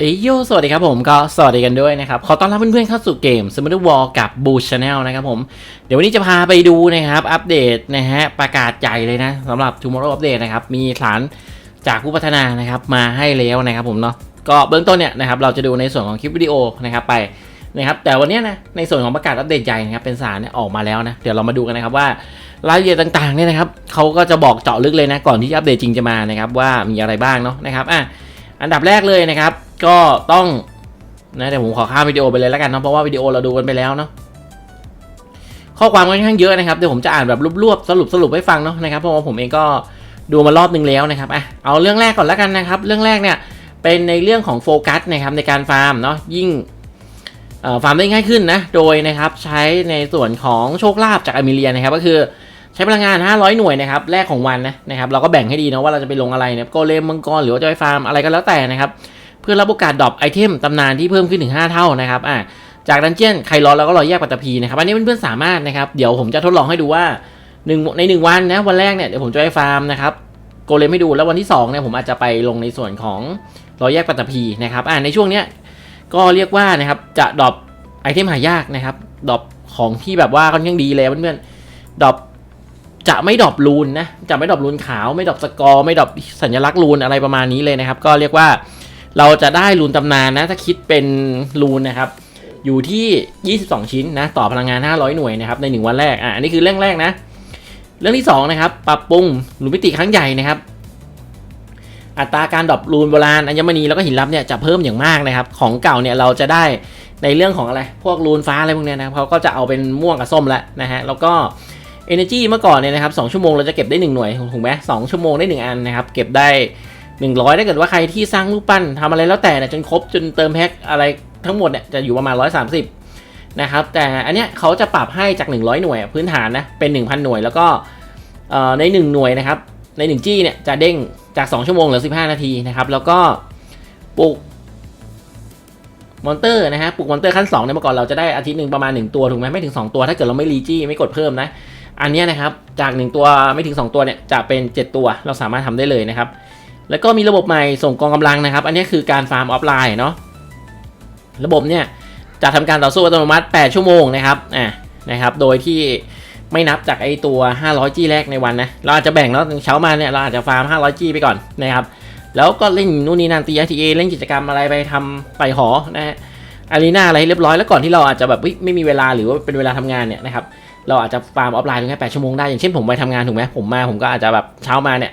เอ้ยโยสวัสดีครับผมก็สวัสดีกันด้วยนะครับ ขอต้อนรับเพื่อนๆเข้าสู่เกม s m o t h e r War กับ b o o Channel นะครับผม เดี๋ยววันนี้จะพาไปดูนะครับ อัปเดตนะฮะ ประกาศใหญ่เลยนะสำหรับ Tomorrow Update นะครับ มีฐานจากผู้พัฒนานะครับ มาให้แล้วนะครับผมเนาะก็เบื้องต้นเนี่ยนะครับ เราจะดูในส่วนของคลิปวิดีโอนะครับไปนะครับแต่วันนี้นะในส่วนของประกาศอัปเดตใหญ่นะครับเป็นสารเนี่ยออกมาแล้วนะเดี๋ยวเรามาดูกันนะครับว่ารายละเอียดต่างๆเนี่ยนะครับเขาก็จะบอกเจาะลึกเลยนะก่อนที่อัปเดตจริงจะมานะครับว่ามีอะไรบ้างเนาะนะครับอะอันดับแรกเลยนะครับ ก็ต้องนะเดี๋ยวผมขอข้ามวิดีโอไปเลยแล้วกันเนาะเพราะว่าวิดีโอเราดูกันไปแล้วเนาะข้อความค่อนข้างเยอะนะครับเดี๋ยวผมจะอ่านแบบรวบๆสรุปสรุปให้ฟังเนาะนะครับเพราะว่าผมเองก็ดูมารอบนึงแล้วนะครับอะเอาเรื่องแรกก่อนแล้วกันนะครับเรื่องแรกเนี่ยเป็นในเรื่องของโฟกัสนะครับในการฟาร์มเนาะยิ่งฟาร์มได้ง่ายขึ้นนะโดยนะครับใช้ในส่วนของโชคลาภจากอเมเรียนะครับก็คือใช้พลังงาน 500 หน่วยนะครับแรกของวันนะนะครับเราก็แบ่งให้ดีนะว่าเราจะไปลงอะไรเนี่ยโกเลมมังกรหรือว่าจะไปฟาร์มอะไรก็แล้วแต่นะครับ พื่อรับโอกาสดรอปไอเทมตำนานที่เพิ่มขึ้นถึง 5 เท่านะครับอ่าจากดันเจียนใครรอแล้วก็รอแยกปัตตภีนะครับอันนี้เพื่อนๆสามารถนะครับเดี๋ยวผมจะทดลองให้ดูว่าหนึ่งใน 1 วันนะวันแรกเนี่ยเดี๋ยวผมจะไปฟาร์มนะครับโกเลมให้ดูแล้ววันที่2เนี่ยผมอาจจะไปลงในส่วนของรอแยกปัตตภีนะครับอ่าในช่วงเนี้ยก็เรียกว่านะครับจะดรอปไอเทมหายากนะครับดรอปของที่แบบว่าค่อนข้างดีเลยเพื่อนๆดรอปจะไม่ดรอปรูนนะจะไม่ดรอปรูนขาวไม่ดรอปสกอร์ไม่ดรอปสัญลักษณ์รูนอะไรประมาณนี้เลยนะครับ ก็เรียกว่า เราจะได้รูนตำนานนะ ถ้าคิดเป็นรูนนะครับ อยู่ที่ 22 ชิ้นนะ ต่อพลังงาน 500 หน่วยนะครับใน 1 วันแรก อะอันนี้คือเรื่องแรกนะ เรื่องที่ 2 นะครับ ปรับปรุงรูนมิติครั้งใหญ่นะครับ อัตราการดรอปรูนโบราณอัญมณีแล้วก็หินลับเนี่ยจะเพิ่มอย่างมากนะครับ ของเก่าเนี่ยเราจะได้ในเรื่องของอะไร พวกรูนฟ้าอะไรพวกเนี้ยนะเขาก็จะเอาเป็นม่วงกับส้มแล้วนะฮะ แล้วก็ Energy เมื่อก่อนเนี่ยนะครับ2ชั่วโมงเราจะเก็บได้ 1 หน่วยถูกไหมสองชั่วโมงได้ 1 อันนะครับ เก็บได้ 100 ถ้าเกิดว่าใครที่สร้างรูปปั้นทำอะไรแล้วแต่เนี่ยจนครบจนเติมแพ็คอะไรทั้งหมดเนี่ยจะอยู่ประมาณ 130 นะครับ แต่อันเนี้ยเขาจะปรับให้จาก 100 หน่วยพื้นฐานนะเป็น 1,000 หน่วยแล้วก็เอ่อใน 1 หน่วยนะครับใน 1 จี้เนี่ยจะเด้งจาก 2 ชั่วโมงเหลือ 15 นาทีนะครับ แล้วก็ปลูกมอนเตอร์นะฮะปลูกมอนเตอร์ขั้น2เนี่ยเมื่อก่อนเราจะได้อาทิตย์หนึ่งประมาณ 1 ตัวถูกไหมไม่ถึง 2 ตัว ถ้าเกิดเราไม่รีจี้ไม่กดเพิ่มนะ อันเนี้ยนะครับจาก 1 ตัวไม่ถึง 2 ตัวเนี่ยจะเป็น 7 ตัวเราสามารถทำได้เลยนะครับ แล้วก็มีระบบใหม่ส่งกองกำลังนะครับ อันนี้คือการฟาร์มออฟไลน์เนาะระบบเนี่ยจะทำการต่อสู้อัตโนมัติ 8 ชั่วโมงนะครับอ่านะครับ โดยที่ไม่นับจากไอตัว 500จี้แรกในวันนะ เราอาจจะแบ่งแล้วเช้ามาเนี่ยเราอาจจะฟาร์ม 500จี้ไปก่อนนะครับ แล้วก็เล่นนู่นนี่นั่นตี RTA เล่นกิจกรรมอะไรไปทำไปหอนะฮะอารีนาอะไรเรียบร้อยแล้วก่อนที่เราอาจจะแบบไม่มีเวลาหรือว่าเป็นเวลาทำงานเนี่ยนะครับเราอาจจะฟาร์มออฟไลน์ถึงแค่แปดชั่วโมงได้อย่างเช่นผมไปทำงานถูกไหมผมมาผมก็อาจจะแบบเช้ามาเนี่ย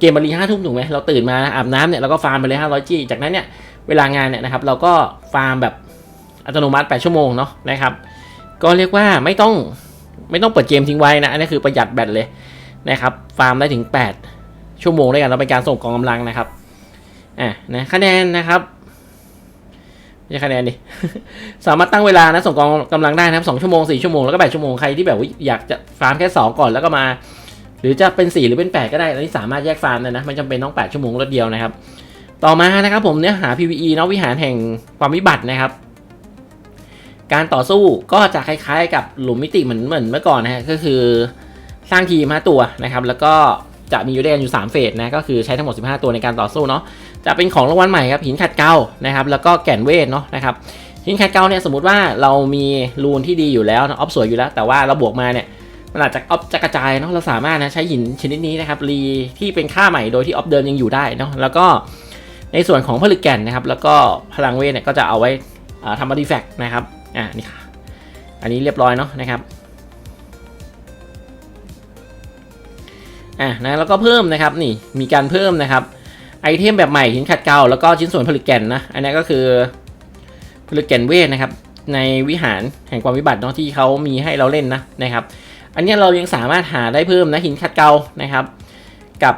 เกมบรีห้าทุ่มถูกไหมเราตื่นมาอาบน้ำเนี่ยเราก็ฟาร์มไปเลยห้าร้อยจีจากนั้นเนี่ยเวลางานเนี่ยนะครับเราก็ฟาร์มแบบอัตโนมัติแปดชั่วโมงเนาะนะครับ ก็เรียกว่าไม่ต้องไม่ต้องเปิดเกมทิ้งไว้นะอันนี้คือประหยัดแบตเลยนะครับ ฟาร์มได้ถึง 8 ชั่วโมงด้วยกันเราเป็นการส่งกองกำลังนะครับอะนะคะแนนนะครับไม่ใช่คะแนนดิสามารถตั้งเวลานะส่งกองกำลังได้นะครับสองชั่วโมงสี่ชั่วโมงแล้วก็แปดชั่วโมงใครที่แบบว่าอยากจะฟาร์มแค่สองก่อนแล้วก็มา หรือจะเป็นสี่หรือเป็นแปดก็ได้อันนี้สามารถแยกฟาร์มได้นะไม่จำเป็นต้องแปดชั่วโมงรถเดียวนะครับ ต่อมานะครับผมเนื้อหา PVE เนาะวิหารแห่งความวิบัตินะครับ การต่อสู้ก็จะคล้ายๆ กับหลุมมิติเหมือนเหมือนเมื่อก่อนนะฮะก็คือสร้างทีม5ตัวนะครับ แล้วก็จะมีอยู่ด้วยกันอยู่ 3 เฟสนะก็คือใช้ทั้งหมด 15 ตัวในการต่อสู้เนาะจะเป็นของรางวัลใหม่ครับหินขัดเกลานะครับแล้วก็แก่นเวทเนาะนะครับหินขัดเกลาเนี่ยสมมติว่าเรามีรูนที่ดีอยู่แล้วออฟสวยอยู่แล้ว แต่ว่าเราบวกมาเนี่ย มันอาจจะออฟจะกระจายเนาะเราสามารถนะใช้หินชนิดนี้นะครับรีที่เป็นค่าใหม่โดยที่ออฟเดิมยังอยู่ได้เนาะแล้วก็ในส่วนของผลึกแก่นนะครับ แล้วก็พลังเวทเนี่ยก็จะเอาไว้ทำอาร์ติแฟกต์นะครับอ่านี่ค่ะอันนี้เรียบร้อยเนาะนะครับอะนะแล้วก็เพิ่มนะครับนี่มีการเพิ่มนะครับไอเทมแบบใหม่หินขัดเกลาแล้วก็ชิ้นส่วนผลึกแก่นนะอันนี้ก็คือผลึกแก่นเวทนะครับในวิหารแห่งความวิบัติเนาะที่เขามีให้เราเล่นนะนะครับ อันนี้เรายังสามารถหาได้เพิ่มนะหินขัดเกลานะครับ กับ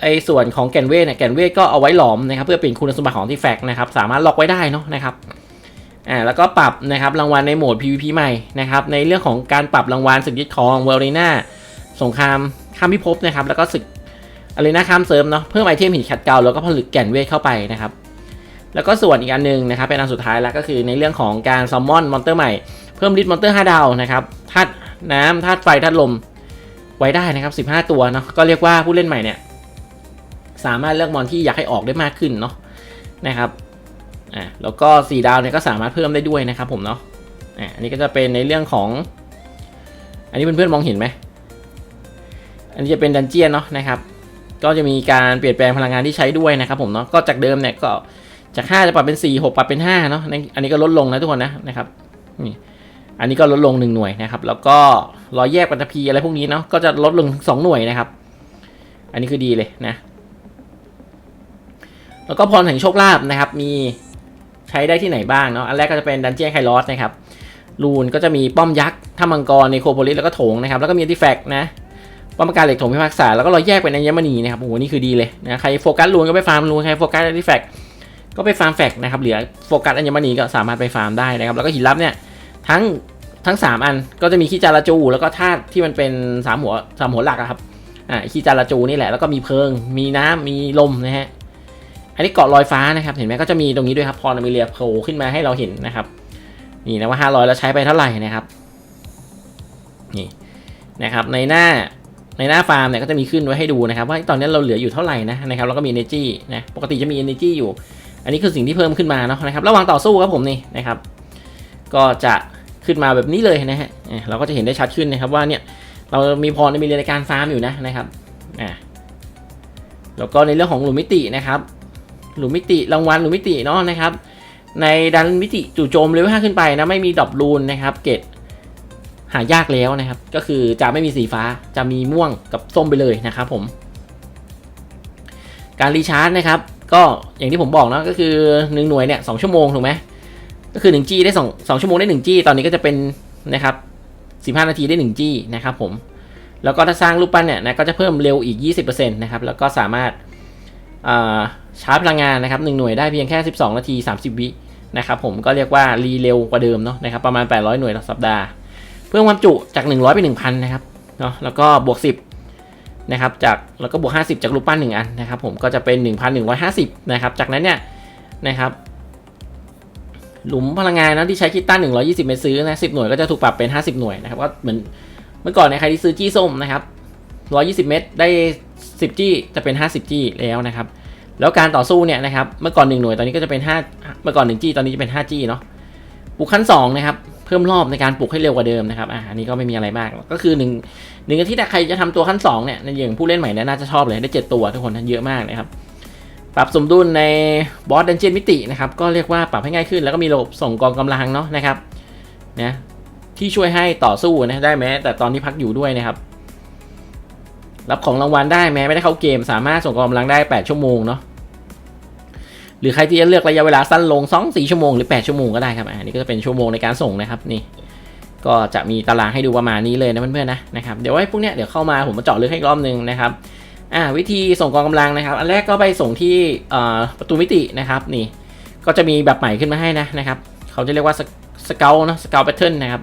ไอส่วนของแกนเวทเนี่ยแกนเวทก็เอาไว้หลอมนะครับเพื่อเป็นคุณสมบัติของที่แฟกนะครับสามารถล็อกไว้ได้เนาะนะครับอ่าแล้วก็ปรับนะครับรางวัลในโหมด PVP ใหม่นะครับในเรื่องของการปรับรางวัลศึกยึดครองเวลเรน่าสงครามข้ามพิภพนะครับแล้วก็ศึกอะไรนะข้ามเซิร์ฟเนาะเพิ่มไอเทมหินขัดเกลาแล้วก็ผลึกแก่นเวทเข้าไปนะครับแล้วก็ส่วนอีกอันหนึงนะครับเป็นอันสุดท้ายแล้วก็คือในเรื่องของการซัมมอนมอนเตอร์ใหม่เพิ่มลิสมอนเตอร์5ดาวนะครับธาตุ น้ำธาตุไฟธาตุลมไว้ได้นะครับ 15 ตัวเนาะก็เรียกว่าผู้เล่นใหม่เนี่ย สามารถเลือกมอนที่อยากให้ออกได้มากขึ้นเนาะนะครับอ่าแล้วก็สี่ดาวเนี่ยก็สามารถเพิ่มได้ด้วยนะครับผมเนาะอ่าอันนี้ก็จะเป็นในเรื่องของ อันนี้เพื่อนๆมองเห็นไหมอันนี้จะเป็นดันเจียนเนาะนะครับ ก็จะมีการเปลี่ยนแปลงพลังงานที่ใช้ด้วยนะครับผมเนาะก็จากเดิมเนี่ยก็จาก5จะปรับเป็น 4 6 ปรับเป็น5เนาะในอันนี้ก็ลดลงนะทุกคนนะนะครับนี่ อันนี้ก็ลดลง 1 หน่วยนะครับ แล้วก็รอยแยกปัตตภีอะไรพวกนี้เนาะก็จะลดลง2หน่วยนะครับ อันนี้คือดีเลยนะ แล้วก็พรแห่งโชคลาภนะครับ มีใช้ได้ที่ไหนบ้างเนาะอันแรกก็จะเป็นดันเจี้ยนไคลอสนะครับรูนก็จะมีป้อมยักษ์ถ้ามังกรในโคโพลิสแล้วก็โถงนะครับ แล้วก็มีอติแฟกนะป้อมการเหล็กถงพิพากษาแล้วก็รอยแยกเป็นอัญมณีนะครับโอ้โหนี่คือดีเลยนะใครโฟกัสลูนก็ไปฟาร์มลูนใครโฟกัสอติแฟกก็ไปฟาร์มแฟกนะครับเหลือโฟกัสอัญมณีก็สามารถไปฟาร์มได้นะครับ แล้วก็หินลับเนี่ย ทั้งทั้งสามอันก็จะมีขี้จาราจู แล้วก็ธาตุที่มันเป็นสามหัวสามหัวหลักอะครับอ่าขี้จาราจูนี่แหละแล้วก็มีเพลิง มีน้ำมีลมนะฮะอันนี้เกาะลอยฟ้านะครับเห็นไหมก็จะมีตรงนี้ด้วยครับพอนามิเลียโผล่ขึ้นมาให้เราเห็นนะครับนี่นะว่า 500 แล้วใช้ไปเท่าไหร่นะครับนี่นะครับในหน้าในหน้าฟาร์มเนี่ยก็จะมีขึ้นไว้ให้ดูนะครับ ว่าตอนนี้เราเหลืออยู่เท่าไหร่นะนะครับแล้วก็มี energy นะปกติจะมี energy อยู่ อันนี้คือสิ่งที่เพิ่มขึ้นมาเนาะนะครับระหว่างต่อสู้ครับผมนี่นะครับ ก็จะขึ้นมาแบบนี้เลยนะฮะเราก็จะเห็นได้ชัดขึ้นนะครับว่าเนี่ยเรามีพรมีเรียนในการฟาร์มอยู่นะนะครับอะแล้วก็ในเรื่องของหลุมมิตินะครับ หลุมมิติรางวัลหลุมมิติเนาะนะครับ ในดันมิติจู่โจมเลเวล5ขึ้นไปนะไม่มีดรอปรูนนะครับเกตหายากแล้วนะครับ ก็คือจะไม่มีสีฟ้าจะมีม่วงกับส้มไปเลยนะครับผม การรีชาร์จนะครับ ก็อย่างที่ผมบอกนะก็คือ 1 หน่วยเนี่ยสชั่วโมงถูกไหม ก็คือ 1G ได้2 2ชั่วโมงได้ 1G ตอนนี้ก็จะเป็นนะครับ15 นาทีได้ 1G นะครับผมแล้วก็ถ้าสร้างรูปปั้นเนี่ยนะก็จะเพิ่มเร็วอีก 20%นะครับแล้วก็สามารถาชาร์จพลังงานนะครับ1หน่วยได้เพียงแค่ 12 นาที 30 วินะครับผมก็เรียกว่ารีเร็วกว่าเดิมเนาะนะครับประมาณ 800 หน่วยต่อสัปดาห์ เพิ่มความจุจาก 100 เป็น 1,000 นะครับเนาะแล้วก็บวก 10นะครับจากแล้วก็บวก 50 จากรูปปั้น1อันนะครับผมก็จะเป็น 1,150 นะครับจากนั้นเนี่ยนะครับ หลุมพลังงานนะที่ใช้คิตตัน120 เมตรซื้อนะ10 หน่วยก็จะถูกปรับเป็น 50 หน่วยนะครับก็เหมือนเมื่อก่อนเนี่ยใครที่ซื้อจี้ส้มนะครับ120 เมตรได้ 10 จี้จะเป็น 50 จี้แล้วนะครับ แล้วการต่อสู้เนี่ยนะครับเมื่อก่อน 1 หน่วยตอนนี้ก็จะเป็น 5 เมื่อก่อน 1 จี้ตอนนี้จะเป็น 5 จี้เนาะปลุกขั้น2นะครับเพิ่มรอบในการปลุกให้เร็วกว่าเดิมนะครับอ่าอันนี้ก็ไม่มีอะไรมาก ก็คือหนึ่งหนึ่งทิตย์อะใครจะทำตัวขั้น2เนี่ยในอย่างผู้เล่นใหม่เนี่ยน่าจะชอบเลยได้ 7 ตัวทุกคนเยอะมากนะครับ ปรับสมดุลในบอสดันเจียนมิตินะครับ ก็เรียกว่าปรับให้ง่ายขึ้น แล้วก็มีระบบส่งกองกำลังเนาะนะครับนะที่ช่วยให้ต่อสู้นะได้แม้ แต่ตอนที่พักอยู่ด้วยนะครับ รับของรางวัลได้แม้ไม่ได้เข้าเกม สามารถส่งกองกำลังได้ 8 ชั่วโมงเนาะหรือใครที่จะเลือกระยะเวลาสั้นลง 2 4 ชั่วโมงหรือ 8 ชั่วโมงก็ได้ครับอันนี้ก็จะเป็นชั่วโมงในการส่งนะครับนี่ก็จะมีตารางให้ดูประมาณนี้เลยนะเพื่อนๆนะนะครับเดี๋ยวไว้พวกเนี้ยเดี๋ยวเข้ามาผมมาเจาะลึกให้รอบนึงนะครับ อ่าวิธีส่งกองกำลังนะครับ อันแรกก็ไปส่งที่ประตูมิตินะครับนี่ก็จะมีแบบใหม่ขึ้นมาให้นะนะครับเขาจะเรียกว่าสเกลนะสเกลแพทเทิร์นนะครับ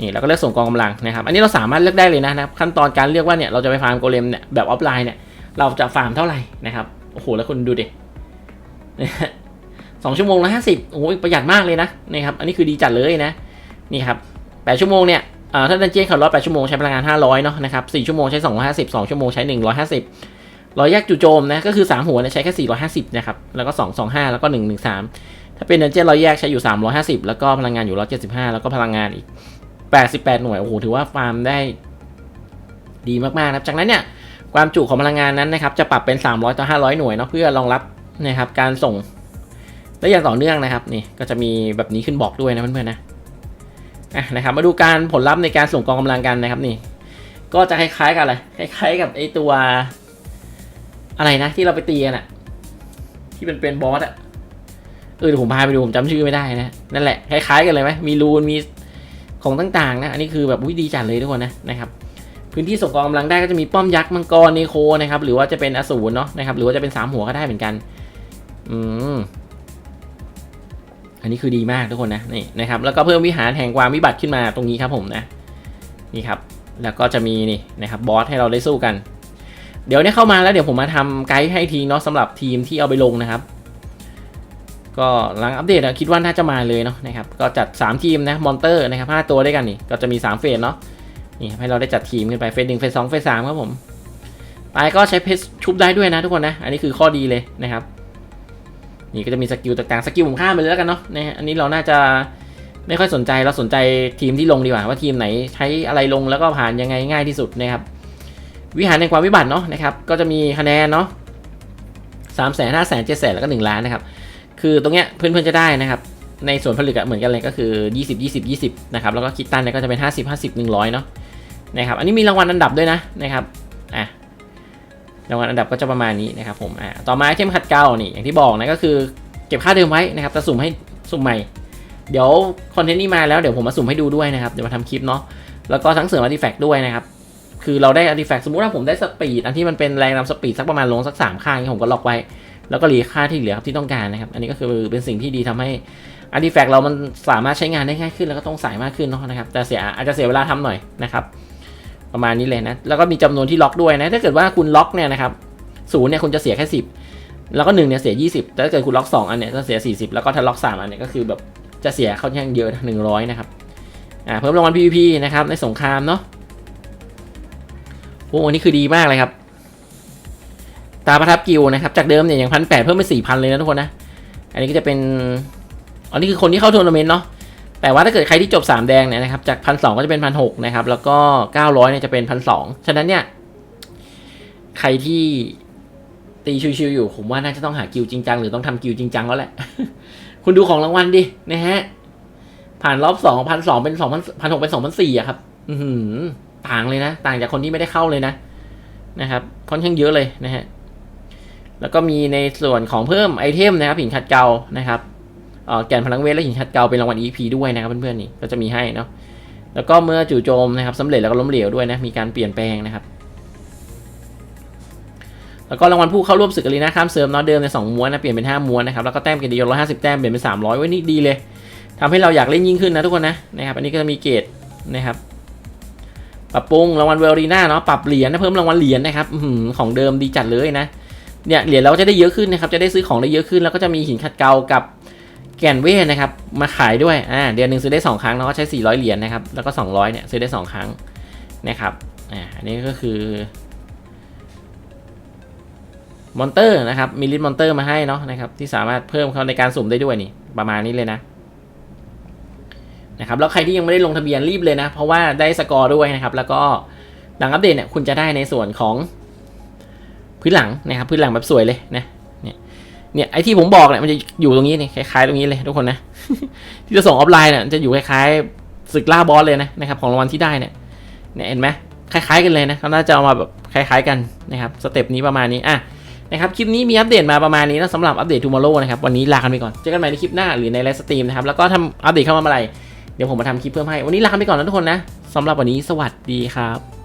นี่เราก็เลือกส่งกองกำลังนะครับ อันนี้เราสามารถเลือกได้เลยนะนะครับขั้นตอนการเลือกว่าเนี่ยเราจะไปฟาร์มโกเลมเนี่ยแบบออฟไลน์เนี่ยเราจะฟาร์มเท่าไหร่นะครับโอ้โหแล้วคุณดูดิสองชั่วโมงละห้าสิบโอ้ยประหยัดมากเลยนะนี่ครับอันนี้คือดีจัดเลยนะนี่ครับแปดชั่วโมงเนี่ย ถ้าดันเจียนขับรถแปดชั่วโมงใช้พลังงานห้าร้อยเนาะนะครับสี่ชั่วโมงใช้สองร้อยห้าสิบสองชั่วโมงใช้หนึ่งร้อยห้าสิบร้อยแยกจู่โจมนะก็คือสามหัวเนี่ยใช้แค่สี่ร้อยห้าสิบนะครับแล้วก็สองสองห้าแล้วก็หนึ่งหนึ่งสามถ้าเป็นดันเจียนร้อยแยกใช้อยู่สามร้อยห้าสิบแล้วก็พลังงานอยู่ร้อยเจ็ดสิบห้าแล้วก็พลังงานอีกแปดสิบแปดหน่วยโอ้โหถือว่าฟาร์มได้ดีมากๆนะครับจากนั้นเนี่ยความจุของพลังงานนั้นนะครับจะปรับเป็น 300 ต่อ 500 หน่วยเนาะเพื่อรองรับนะครับการส่ง และอย่างต่อเนื่องนะครับนี่ก็จะมีแบบนี้ขึ้นบอกด้วยนะเพื่อนๆนะ อะนะครับมาดูการผลลัพธ์ในการส่งกองกำลังกันนะครับนี่ ก็จะคล้ายๆกันเลยคล้ายๆกับไอตัว อะไรนะ ที่เราไปตีกันอะที่เป็นเป็นบอสอะเออเดี๋ยวผมพาไปดูผมจำชื่อไม่ได้นะนั่นแหละคล้ายๆกันเลยไหมมีรูนมีของต่างๆนะอันนี้คือแบบวิดีจัดเลยทุกคนนะนะครับ พื้นที่ส่งกองกำลังได้ก็จะมีป้อมยักษ์มังกรเนโคนะครับหรือว่าจะเป็นอสูรเนาะนะครับหรือว่าจะเป็นสามหัวก็ได้เหมือนกัน อืม อันนี้คือดีมากทุกคนนะนี่นะครับแล้วก็เพิ่มวิหารแห่งความวิบัติขึ้นมาตรงนี้ครับผมนะนี่ครับแล้วก็จะมีนี่นะครับบอสให้เราได้สู้กัน เดี๋ยวเนี่ยเข้ามาแล้วเดี๋ยวผมมาทำไกด์ให้ทีเนาะสำหรับทีมที่เอาไปลงนะครับ ก็หลังอัปเดตอะคิดว่าน่าจะมาเลยเนาะนะครับก็จัด 3 ทีมนะมอนเตอร์นะครับ5ตัวด้วยกันนี่ก็จะมี 3 เฟสเนาะนี่ให้เราได้จัดทีมกันไปเฟสหนึ่งเฟสสองเฟสสามครับผมไปก็ใช้เพชรชุบได้ด้วยนะทุกคนนะ อันนี้คือข้อดีเลยนะครับ นี่ก็จะมีสกิลต่างๆ สกิลผมข้ามไปเลยแล้วกันเนาะนะฮะอันนี้เราน่าจะไม่ค่อยสนใจเราสนใจทีมที่ลงดีกว่า ว่าทีมไหนใช้อะไรลงแล้วก็ผ่านยังไงง่ายที่สุดนะครับวิหารในความวิบัติเนาะนะครับก็จะมีคะแนนเนาะสามแสนห้าแสนเจ็ดแสนแล้วก็หนึ่งล้านนะครับคือตรงเนี้ยเพื่อนๆจะได้นะครับในส่วนผลึกเหมือนกันเลยก็คือ 20 20 20นะครับแล้วก็คิดตันเนี่ยก็จะเป็น 50 50 100เนาะนะครับอันนี้มีรางวัลอันดับด้วยนะนะครับ รางวัลอันดับก็จะประมาณนี้นะครับผมอ่าต่อมาเทมขัดเกลานี่อย่างที่บอกนะก็คือเก็บค่าเดิมไว้นะครับจะสุ่มให้สุ่มใหม่ เดี๋ยวคอนเทนต์นี้มาแล้วเดี๋ยวผมมาสุ่มให้ดูด้วยนะครับเดี๋ยวมาทำคลิปเนาะแล้วก็ทั้งเสริมอาร์ติแฟกต์ด้วยนะครับคือเราได้อาร์ติแฟกต์สมมุติว่าผมได้สปีดอันที่มันเป็นแรงนำสปีดสักประมาณลงสักสามข้างนี้ผมก็ล็อกไว้ แล้วก็รีค่าที่เหลือครับที่ต้องการนะครับอันนี้ก็คือเป็นสิ่งที่ดีทำให้อาร์ติแฟกต์เรามันสามารถใช้งานได้ง่ายขึ้นแล้วก็ต้องสายมากขึ้นเนาะนะครับแต่เสียอาจจะเสียเวลาทำหน่อยนะครับ ประมาณนี้เลยนะ แล้วก็มีจำนวนที่ล็อกด้วยนะ ถ้าเกิดว่าคุณล็อกเนี่ยนะครับศูนย์เนี่ยคุณจะเสียแค่สิบแล้วก็หนึ่งเนี่ยเสียยี่สิบแต่ถ้าเกิดคุณล็อกสองอันเนี่ยจะเสียสี่สิบแล้วก็ถ้าล็อกสามอันเนี่ยก็คือแบบจะเสียค่อนข้างเยอะหนึ่งร้อยนะครับอ่าเพิ่มรางวัล PVP นะครับในสงครามเนาะโอ้อันนี้คือดีมากเลยครับ ตาประทับกิวนะครับ จากเดิมเนี่ยอย่างพันแปดเพิ่มเป็นสี่พันเลยนะทุกคนนะ อันนี้ก็จะเป็น อันนี้คือคนที่เข้าทัวร์นาเมนต์เนาะ แต่ว่าถ้าเกิดใครที่จบ 3 แดงเนี่ยนะครับจากพันสก็จะเป็นพันหนะครับแล้วก็ 900เนี่ยจะเป็นพันสฉะนั้นเนี่ยใครที่ตีชิวๆอยู่ ผมว่าน่าจะต้องหากิวจริงจังหรือต้องทำกิวจริงจังแล้วแหละ คุณดูของรางวัลดินะฮะผ่านรอบสองพันสองเป็นสองพันพันหกเป็นสองพันสี่อะครับ อือหือต่างเลยนะ ต่างจากคนที่ไม่ได้เข้าเลยนะนะครับค่อนข้างเยอะเลยนะฮะแล้วก็มีในส่วนของเพิ่มไอเทมนะครับหินขัดเกลานะครับ แก่นพลังเวทและหินขัดเกลาเป็นรางวัล EP ด้วยนะครับเพื่อนๆนี่ก็จะมีให้เนาะแล้วก็เมื่อจู่โจมนะครับสำเร็จแล้วก็ล้มเหลวด้วยนะมีการเปลี่ยนแปลงนะครับแล้วก็รางวัลผู้เข้าร่วมศึกอารีนาข้ามเซิร์ฟเนาะเดิมในสองม้วนนะเปลี่ยนเป็นห้าม้วนนะครับแล้วก็แต้มเกรดดีร้อยห้าสิบแต้มเปลี่ยนเป็นสามร้อยว้นี่ดีเลยทำให้เราอยากเล่นยิ่งขึ้นนะทุกคนนะนะครับอันนี้ก็จะมีเกรดนะครับปรับปรุงรางวัลเวลรีนาเนาะปรับเหรียญนะเพิ่มรางวัลเหรียญนะครับของเดิมดีจัดเลยนะเนี่ยเหรียญเราจะได้เยอะขึ้นนะครับจะได้ซื้อของได้เยอะขึ้นแล้วก็จะมีหินขัดเกลากับ แก่นเวทนะครับมาขายด้วยอ่าเดือนหนึ่งซื้อได้สองครั้งเนาะก็ใช้ 400 เหรียญนะครับแล้วก็ 200เนี่ยซื้อได้สองครั้งนะครับอ่าอันนี้ก็คือมอนเตอร์นะครับมีลิสมอนเตอร์มาให้เนาะนะครับที่สามารถเพิ่มเขาในการสุ่มได้ด้วยนี่ประมาณนี้เลยนะนะครับแล้วใครที่ยังไม่ได้ลงทะเบียนรีบเลยนะ เพราะว่าได้สกอร์ด้วยนะครับแล้วก็หลังอัปเดตเนี่ยคุณจะได้ในส่วนของพื้นหลังนะครับพื้นหลังแบบสวยเลยนะ เนี่ยไอที่ผมบอกเนี่ยมันจะอยู่ตรงนี้นี่คล้ายๆตรงนี้เลยทุกคนนะ ที่จะส่งออฟไลน์เนี่ยจะอยู่คล้ายๆศึกล่าบอสเลยนะนะครับของรางวัลที่ได้เนี่ยเนี่ยเห็นไหมคล้ายๆกันเลยนะเขาน่าจะเอามาแบบคล้าย ๆกันนะครับสเต็ปนี้ประมาณนี้อะนะครับคลิปนี้มีอัปเดตมาประมาณนี้นะสำหรับอัปเดต tomorrow นะครับวันนี้ลากันไปก่อนเจอกันใหม่ในคลิปหน้าหรือในไลฟ์สตรีมนะครับแล้วก็ทำอัปเดตเข้ามาเมื่อไหร่เดี๋ยวผมมาทำคลิปเพิ่มให้วันนี้ลาไปก่อนนะทุกคนนะสำหรับวันนี้สวัสดีครับ